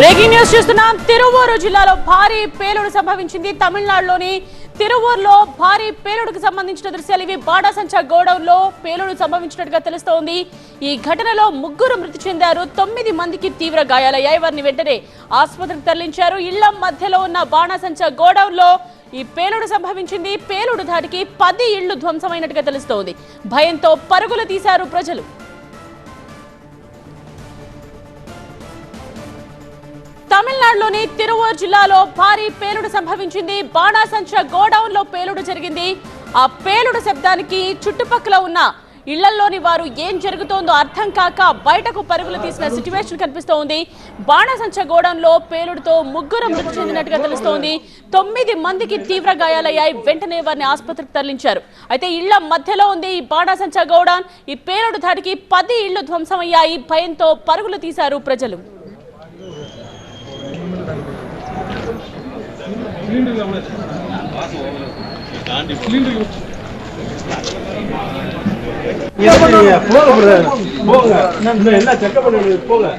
Breaking news చూస్తున్నాం. తిరువూరు జిల్లాలో భారీ పేలుడు సంభవించింది. తమిళనాడులోని తిరువూరులో భారీ పేలుడుకు సంబంధించిన దృశ్యాలు ఇవి. బాడాసంచ గోడౌన్లో పేలుడు సంభవించినట్టుగా తెలుస్తోంది. ఈ ఘటనలో ముగ్గురు మృతి చెందారు. తొమ్మిది మందికి తీవ్ర గాయాలయ్యాయి. వారిని వెంటనే ఆసుపత్రికి తరలించారు. ఇళ్ళ మధ్యలో ఉన్న బాణాసంచ గోడౌన్లో ఈ పేలుడు సంభవించింది. పేలుడు ధాటికి పది ఇళ్ళు ధ్వంసమైనట్టుగా తెలుస్తోంది. భయంతో పరుగులు తీశారు ప్రజలు. రాజధాని తిరువూరు జిల్లాలో భారీ పేలుడు సంభవించింది. బాణాసంచ గోడౌన్లో పేలుడు జరిగింది. ఆ పేలుడు శబ్దానికి చుట్టుపక్కల ఉన్న ఇళ్ళలోని వారు ఏం జరుగుతోందో అర్థం కాక బయటకు పరుగులు తీసిన సిచ్యువేషన్ కనిపిస్తోంది. బాణసంచ గోడౌన్లో పేలుడుతో ముగ్గురు మృతి చెందినట్టుగా తెలుస్తోంది. తొమ్మిది మందికి తీవ్ర గాయాలయ్యాయి. వెంటనే వారిని ఆసుపత్రికి తరలించారు. అయితే ఇళ్ళ మధ్యలో ఉంది ఈ బాణసంచ గోడౌన్. ఈ పేలుడు ధాటికి పది ఇళ్ళు ధ్వంసమయ్యాయి. భయంతో పరుగులు తీశారు ప్రజలు. சிலிண்டர் எவ்வளோ சிலிண்டர் போக போங்க என்ன செக்கப் பண்ண போக